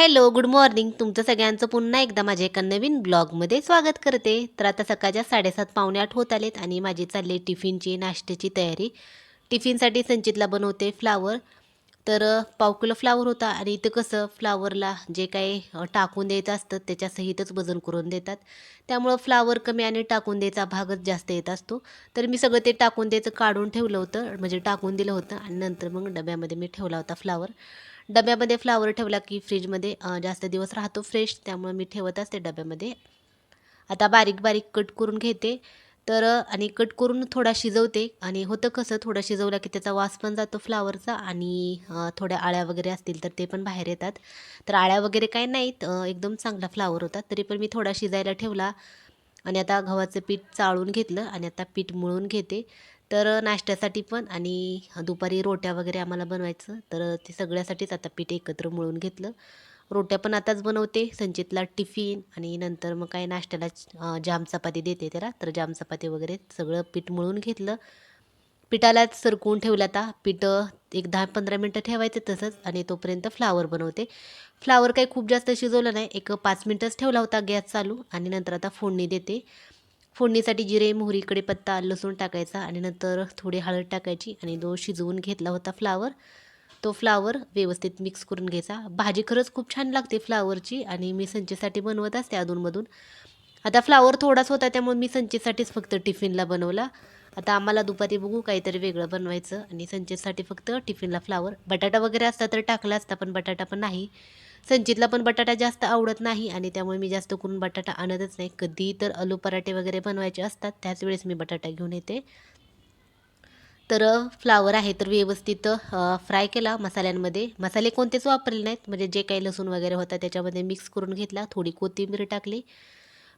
Hello good morning. तुमचं सगळ्यांचं पुन्हा एकदा माझ्या एका नवीन ब्लॉगमध्ये स्वागत करते. तर आता सकाळच्या साडेसात पावणे आठ होत आलेत आणि माझी चालली आहे टिफिनची नाश्त्याची तयारी. टिफिनसाठी संचितला बनवते फ्लावर. तर पाव किलो फ्लावर होता आणि इथं कसं फ्लावरला जे काही टाकून द्यायचं असतं त्याच्यासहितच वजन करून देतात. त्यामुळं फ्लावर कमी आणि टाकून द्यायचा भागच जास्त येत असतो. तर मी सगळं ते टाकून द्यायचं काढून ठेवलं होतं म्हणजे टाकून दिलं होतं आणि नंतर मग डब्यामध्ये मी ठेवला होता फ्लावर. डब्यामध्ये फ्लावर ठेवला की फ्रीजमध्ये जास्त दिवस राहतो फ्रेश त्यामुळे मी ठेवत असते डब्यामध्ये. आता बारीक बारीक कट करून घेते. तर आणि कट करून थोडा शिजवते. आणि होतं कसं थोडा शिजवला की त्याचा वास पण जातो फ्लावरचा आणि थोड्या आळ्या वगैरे असतील तर ते पण बाहेर येतात. तर आळ्या वगैरे काही नाहीत एकदम चांगला फ्लावर होता. तरी पण मी थोडा शिजायला ठेवला. आणि आता गव्हाचं पीठ चाळून घेतलं आणि आता पीठ मळून घेते. तर नाश्त्यासाठी पण आणि दुपारी रोट्या वगैरे आम्हाला बनवायचं. तर ते सगळ्यासाठीच आता पीठ एकत्र मळून घेतलं. रोट्या पण आताच बनवते. संचितला टिफिन आणि नंतर मग काय नाश्त्याला जाम चपाती देते त्याला. तर जाम चपाती वगैरे सगळं पीठ मळून घेतलं. पिठालाच सरकवून ठेवलं आता. पीठ एक दहा पंधरा मिनटं ठेवायचं तसंच आणि तोपर्यंत फ्लावर बनवते. फ्लावर काही खूप जास्त शिजवलं नाही. एक पाच मिनटंच ठेवला होता गॅस चालू आणि नंतर आता फोडणी देते. फोडणीसाठी जिरे मोहरीकडे पत्ता लसूण टाकायचा आणि नंतर थोडी हळद टाकायची आणि जो शिजवून घेतला होता फ्लावर तो फ्लावर व्यवस्थित मिक्स करून घ्यायचा. भाजी खरंच खूप छान लागते फ्लावरची आणि मी संचेसाठी बनवत असते अधूनमधून. आता फ्लावर थोडाच होता त्यामुळे मी संचेसाठीच फक्त टिफिनला बनवला. आता आम्हाला दुपारी बघू काहीतरी वेगळं बनवायचं आणि संचेसाठी फक्त टिफिनला फ्लावर बटाटा वगैरे असता तर टाकला असता पण बटाटा पण नाही. संचितला पण बटाटा जास्त आवडत नाही आणि त्यामुळे मी जास्त करून बटाटा आणतच नाही. कधी तर आलू पराठे वगैरे बनवायचे असतात त्याच वेळेस मी बटाटा घेऊन येते. तर फ्लावर आहे तर व्यवस्थित फ्राय केला मसाल्यांमध्ये. मसाले कोणतेच वापरले नाहीत म्हणजे जे काही लसूण वगैरे होता त्याच्यामध्ये मिक्स करून घेतला थोडी कोथिंबीर टाकली.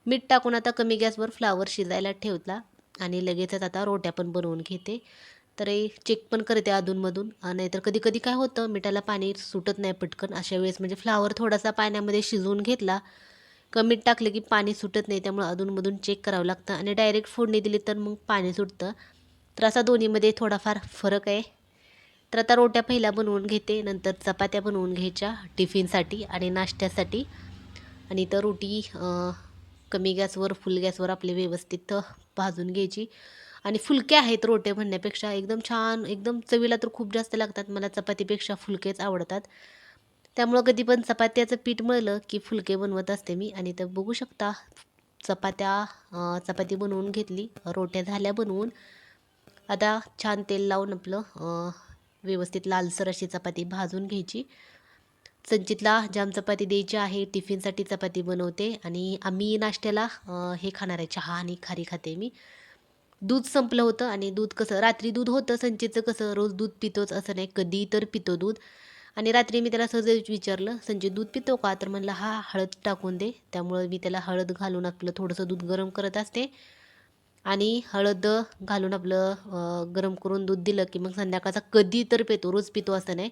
मीठ टाकून आता कमी गॅसवर फ्लावर शिजायला ठेवला आणि लगेचच आता रोट्या पण बनवून घेते. तर हे चेक पण करते अधूनमधून. नाहीतर कधी कधी काय होतं मिठाला पाणी सुटत नाही पटकन. अशा वेळेस म्हणजे फ्लावर थोडासा पाण्यामध्ये शिजवून घेतला कमीत टाकलं की पाणी सुटत नाही त्यामुळे अधूनमधून चेक करावं लागतं. आणि डायरेक्ट फोडणी दिली तर मग पाणी सुटतं. तर असा दोन्हीमध्ये थोडाफार फरक आहे. तर आता रोट्या पहिल्या बनवून घेते नंतर चपात्या बनवून घ्यायच्या टिफिनसाठी आणि नाश्त्यासाठी. आणि तर रोटी कमी गॅसवर फुल गॅसवर आपले व्यवस्थित भाजून घ्यायची. आणि फुलके आहेत रोटे म्हणण्यापेक्षा. एकदम छान एकदम चवीला तर खूप जास्त लागतात मला. चपातीपेक्षा फुलकेच आवडतात. त्यामुळं कधी पण चपात्याचं पीठ मळलं की फुलके बनवत असते मी. आणि तर बघू शकता चपात्या चपाती बनवून घेतली रोट्या झाल्या बनवून. आता छान तेल लावून आपलं व्यवस्थित लालसर अशी चपाती भाजून घ्यायची. संचितला जाम चपाती द्यायची आहे टिफिनसाठी चपाती बनवते. आणि आम्ही नाश्त्याला हे खाणार आहे चहा आणि खारी खाते मी. दूध संपलं होतं आणि दूध कसं रात्री दूध होतं संचितचं कसं रोज दूध पितोच असं नाही कधी तर पितो दूध. आणि रात्री मी त्याला सहज विचारलं संचित दूध पितो का? तर म्हणलं हा हळद टाकून दे. त्यामुळं मी त्याला हळद घालून आपलं थोडंसं दूध गरम करत असते. आणि हळद घालून आपलं गरम करून दूध दिलं की मग संध्याकाळचा कधी तर पितो रोज पितो असं नाही.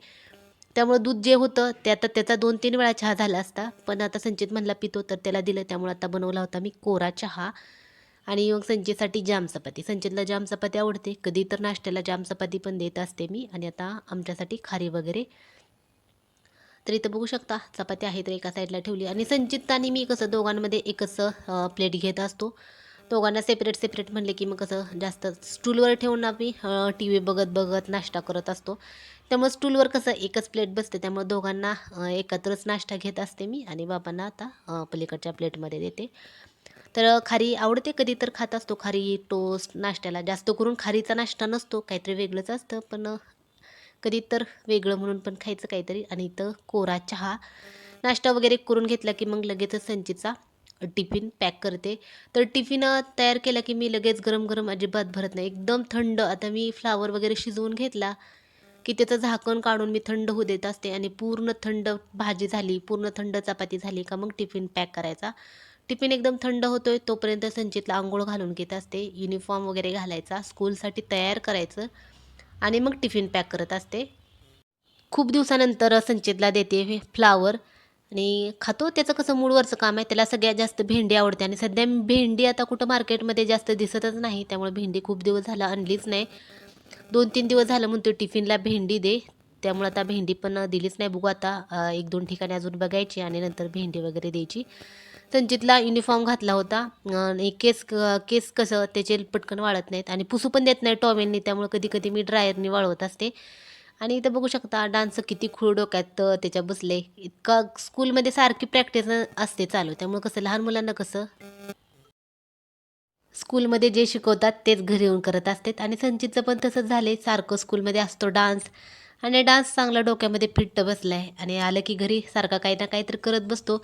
त्यामुळं दूध जे होतं ते आता त्याचा दोन तीन वेळा चहा झाला असता. पण आता संचित म्हणला पितो. तर त्याला दिलं त्यामुळे आता बनवला होता मी कोरा चहा. आणि मग संचेसाठी जाम चपाती. संचेतला जाम चपाती आवडते. कधी तर नाश्त्याला जाम चपाती पण देत असते मी. आणि आता आमच्यासाठी खारी वगैरे. तर इथं बघू शकता चपाती आहे तर एका साईडला ठेवली. आणि संचित आणि मी कसं दोघांमध्ये एकच प्लेट घेत असतो. दोघांना सेपरेट सेपरेट म्हणले की मग कसं जास्त स्टूलवर ठेवून आम्ही टी व्ही बघत बघत नाश्ता करत असतो. त्यामुळे स्टूलवर कसं एकच प्लेट बसते. त्यामुळे दोघांना एकत्रच नाश्ता घेत असते मी. आणि बाबांना आता पलीकडच्या प्लेटमध्ये देते. तर खारी आवडते कधी तर खात असतो. खारी टोस्ट नाश्त्याला. जास्त करून खारीचा नाश्ता नसतो काहीतरी वेगळंच असतं. पण कधी तर वेगळं म्हणून पण खायचं काहीतरी. आणि इथं कोरा चहा. नाश्ता वगैरे करून घेतला की मग लगेचच संचीचा टिफिन पॅक करते. तर टिफिन तयार केला की मी लगेच गरम गरम अजिबात भरत नाही. एकदम थंड. आता मी फ्लावर वगैरे शिजवून घेतला की त्याचं झाकण काढून मी थंड होऊ देत असते. आणि पूर्ण थंड भाजी झाली पूर्ण थंड चपाती झाली का मग टिफिन पॅक करायचा. टिफिन एकदम थंड होतोय तोपर्यंत संचितला आंघोळ घालून घेत असते. युनिफॉर्म वगैरे घालायचा स्कूलसाठी तयार करायचं आणि मग टिफिन पॅक करत असते. खूप दिवसानंतर संचितला देते फ्लावर आणि खातो. त्याचं कसं मूळवरचं काम आहे त्याला सगळ्यात जास्त भेंडी आवडते आणि सध्या भेंडी आता कुठं मार्केटमध्ये जास्त दिसतच नाही त्यामुळे भेंडी खूप दिवस झाला आणलीच नाही. दोन तीन दिवस झालं म्हणतो टिफिनला भेंडी दे त्यामुळे आता भेंडी पण दिलीच नाही. बघू आता एक दोन ठिकाणी अजून बघायची आणि नंतर भेंडी वगैरे द्यायची. संचितला युनिफॉर्म घातला होता आणि केस केस कसं त्याचे पटकन वाळत नाहीत आणि पुसू पण देत नाही टॉवेलनी त्यामुळे कधी कधी मी ड्रायरनी वाळवत असते. आणि इथं बघू शकता डान्स किती खूळ डोक्यात त्याच्या बसले. इतका स्कूलमध्ये सारखी प्रॅक्टिस असते चालू त्यामुळे कसं लहान मुलांना कसं स्कूलमध्ये जे शिकवतात तेच घरी येऊन करत असतात. आणि संचितचं पण तसंच झालंय सारखं स्कूलमध्ये असतो डान्स. आणि डान्स चांगला डोक्यामध्ये फिट्ट बसला आहे आणि आलं की घरी सारखा काही ना काहीतरी करत बसतो.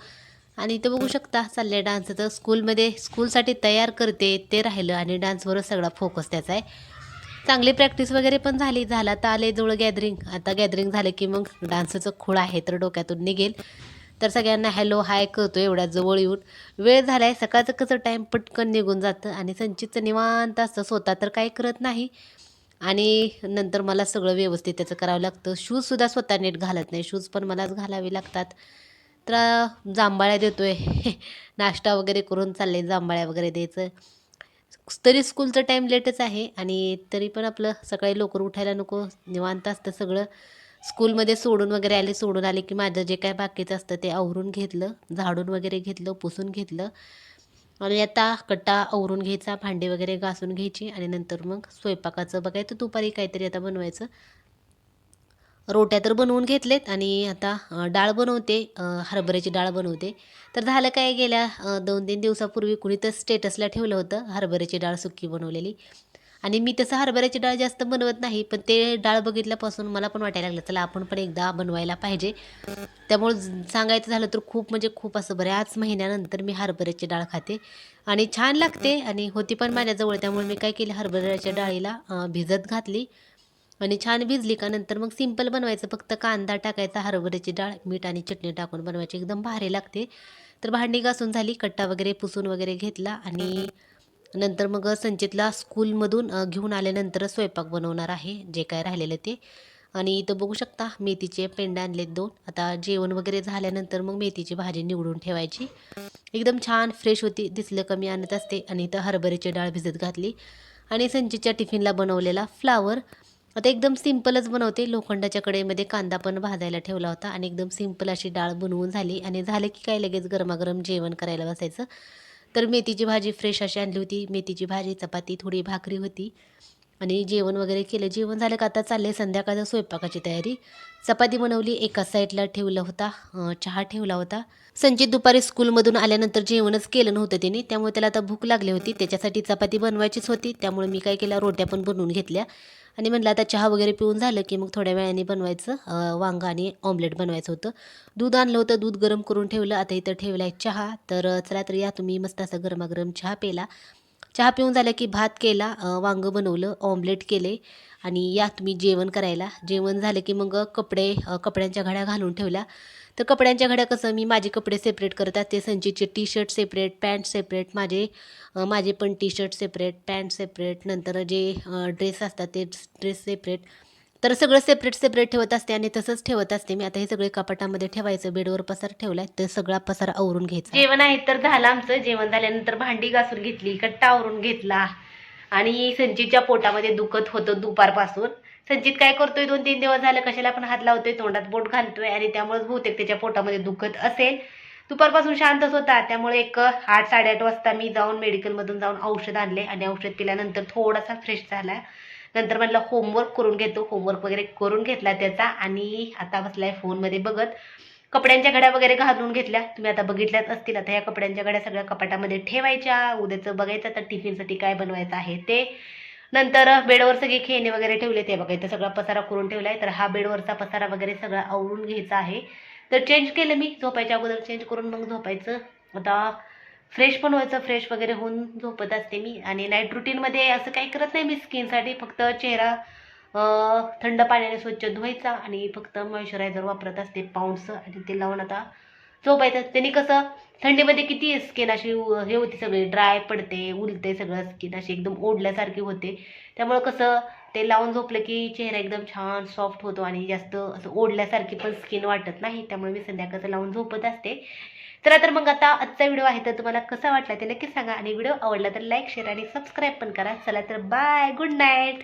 आणि इथं बघू शकता चाललंय डान्स तर स्कूलमध्ये स्कूलसाठी तयार करते ते राहिलं आणि डान्सवरच सगळा फोकस त्याचा आहे. चांगली प्रॅक्टिस वगैरे पण झाली झाला तर आले जवळ गॅदरिंग आता गॅदरिंग झालं की मग डान्सचं खूळ आहे तर डोक्यातून निघेल. तर सगळ्यांना हॅलो हाय करतो एवढ्या जवळ येऊन. वेळ झाला आहे सकाळचं कसं टाईम पटकन निघून जातं आणि संचितचं निवांत असतं स्वतः तर काही करत नाही. आणि नंतर मला सगळं व्यवस्थित त्याचं करावं लागतं. शूजसुद्धा स्वतः नीट घालत नाही. शूज पण मलाच घालावे लागतात. तर जांभळ्या आहे नाश्ता वगैरे करून चालले जांभळ्या वगैरे द्यायचं. तरी स्कूलचं टाईम लेटच आहे आणि तरी पण आपलं सकाळी लवकर उठायला नको. निवांत असतं सगळं. स्कूलमध्ये सोडून वगैरे आले सोडून आले की माझं जे काय बाकीचं असतं ते आवरून घेतलं झाडून वगैरे घेतलं पुसून घेतलं. आणि आता कट्टा आवरून घ्यायचा भांडे वगैरे घासून घ्यायची आणि नंतर मग स्वयंपाकाचं. बघायचं दुपारी काहीतरी आता बनवायचं. रोट्या तर बनवून घेतलेत आणि आता डाळ बनवते हरभऱ्याची डाळ बनवते. तर झालं काय गेल्या दोन तीन दिवसापूर्वी कुणी तर स्टेटसला ठेवलं होतं हरभऱ्याची डाळ सुक्की बनवलेली. आणि मी तसं हरभऱ्याची डाळ जास्त बनवत नाही पण ते डाळ बघितल्यापासून मला पण वाटायला लागलं चला आपण पण एकदा बनवायला पाहिजे. त्यामुळे सांगायचं झालं तर खूप म्हणजे खूप असं बऱ्याच महिन्यानंतर मी हरभऱ्याची डाळ खाते. आणि छान लागते आणि होती पण माझ्याजवळ त्यामुळे मी काय केलं हरभऱ्याच्या डाळीला भिजत घातली. आणि छान भिजली का नंतर मग सिंपल बनवायचं. फक्त कांदा टाकायचा हरभऱ्याची डाळ मीठ आणि चटणी टाकून बनवायची. एकदम भारी लागते. तर भांडी घासून झाली कट्टा वगैरे पुसून वगैरे घेतला आणि नंतर मग संचितला स्कूलमधून घेऊन आल्यानंतर स्वयंपाक बनवणार आहे जे काय राहिलेलं ते. आणि इथं बघू शकता मेथीचे पेंडे आणलेत दोन. आता जेवण वगैरे झाल्यानंतर मग मेथीची भाजी निवडून ठेवायची. एकदम छान फ्रेश होती दिसलं कमी आणत असते. आणि इथं हरभऱ्याची डाळ भिजत घातली. आणि संचितच्या टिफिनला बनवलेला फ्लावर आता एकदम सिंपलच बनवते. लोखंडाच्या कडेमध्ये कांदा पण भाजायला ठेवला होता आणि एकदम सिंपल अशी डाळ बनवून झाली. आणि झालं की काय लगेच गरमागरम जेवण करायला बसायचं. तर मेथीची भाजी फ्रेश अशी आणली होती. मेथीची भाजी चपाती थोडी भाकरी होती. आणि जेवण वगैरे केलं. जेवण झालं का आता चालले संध्याकाळच्या स्वयंपाकाची तयारी. चपाती बनवली एका साईडला ठेवला होता चहा ठेवला होता. संचित दुपारी स्कूलमधून आल्यानंतर जेवणच केलं नव्हतं त्याने त्यामुळे त्याला आता भूक लागली होती. त्याच्यासाठी चपाती बनवायचीच होती त्यामुळे मी काय केलं रोट्या पण बनवून घेतल्या. आणि म्हणलं आता चहा वगैरे पिऊन झालं की मग थोड्या वेळाने बनवायचं अं, वांगं आणि ऑमलेट बनवायचं होतं. दूध आणलं होतं दूध गरम करून ठेवलं आता इथं ठेवला आहे चहा. तर चला तर या तुम्ही मस्त असा गरमागरम चहा पेला चहा पिऊन झालं की भात केला वांगं बनवलं ऑमलेट केले आणि यात मी जेवण करायला. जेवण झालं की मग कपडे कपड्यांच्या घड्या घालून ठेवल्या. तर कपड्यांच्या घड्या कसं मी माझे कपडे सेपरेट करत असते संचीचे T shirt separate pant separate माझे माझे पण T shirt separate pant separate नंतर जे ड्रेस असतात ते ड्रेस सेपरेट तर सगळं सेपरेट सेपरेट ठेवत असते आणि तसंच ठेवत असते. मी आता हे सगळे कपाटामध्ये ठेवायचं. बेडवर पसार ठेवलाय तर सगळा पसार आवरून घ्यायचा. जेवण आहे तर झालं आमचं. जेवण झाल्यानंतर भांडी घासून घेतली कट्टा आवरून घेतला. आणि संचितच्या पोटामध्ये दुखत होतं दुपारपासून. संचित काय करतोय? दोन तीन दिवस झालं कशाला पण हात लावतोय तोंडात बोट घालतोय आणि त्यामुळेच बहुतेक त्याच्या पोटामध्ये दुखत असेल. दुपारपासून शांतच होता त्यामुळे एक आठ साडेआठ वाजता मी जाऊन मेडिकलमधून जाऊन औषध आणले आणि औषध पिल्यानंतर थोडासा फ्रेश झाला. नंतर म्हटलं होमवर्क करून घेतो. होमवर्क वगैरे करून घेतला त्याचा आणि आता बसलाय फोनमध्ये बघत. कपड्यांच्या घड्या वगैरे घालून घेतल्या. तुम्ही आता बघितल्याच असतील. आता या कपड्यांच्या घड्या सगळ्या कपाटामध्ये ठेवायच्या. उद्याचं बघायचं आता टिफिनसाठी काय बनवायचं आहे ते. नंतर बेडवर सगळे खेळणे वगैरे ठेवले. ते बघा इथं सगळा पसारा करून ठेवलाय. तर हा बेडवरचा पसारा वगैरे सगळा आवरून घ्यायचा आहे. तर चेंज केलं मी. झोपायच्या अगोदर चेंज करून मग झोपायचं. आता फ्रेश पण व्हायचं फ्रेश वगैरे होऊन झोपत असते मी. आणि नाईट रुटीनमध्ये असं काही करत नाही मी स्किनसाठी फक्त चेहरा थंड पाण्याने स्वच्छ धुवायचा आणि फक्त मॉइश्चरायझर वापरत असते पाऊंडचं आणि ते लावून आता झोपायचं. त्यांनी कसं थंडीमध्ये किती स्किन अशी हे होती सगळी ड्राय पडते उलते सगळं स्किन अशी एकदम ओढल्यासारखी होते. त्यामुळं कसं ते लावून झोपलं की चेहरा एकदम छान सॉफ्ट होतो आणि जास्त असं ओढल्यासारखी पण स्किन वाटत नाही. त्यामुळे मी संध्याकाळचं लावून झोपत असते. चला तर मग आता आजचा व्हिडिओ आहे तर तुम्हाला कसा वाटला ते नक्की सांगा. आणि व्हिडिओ आवडला तर लाईक शेअर आणि सबस्क्राईब पण करा. चला तर बाय गुड नाईट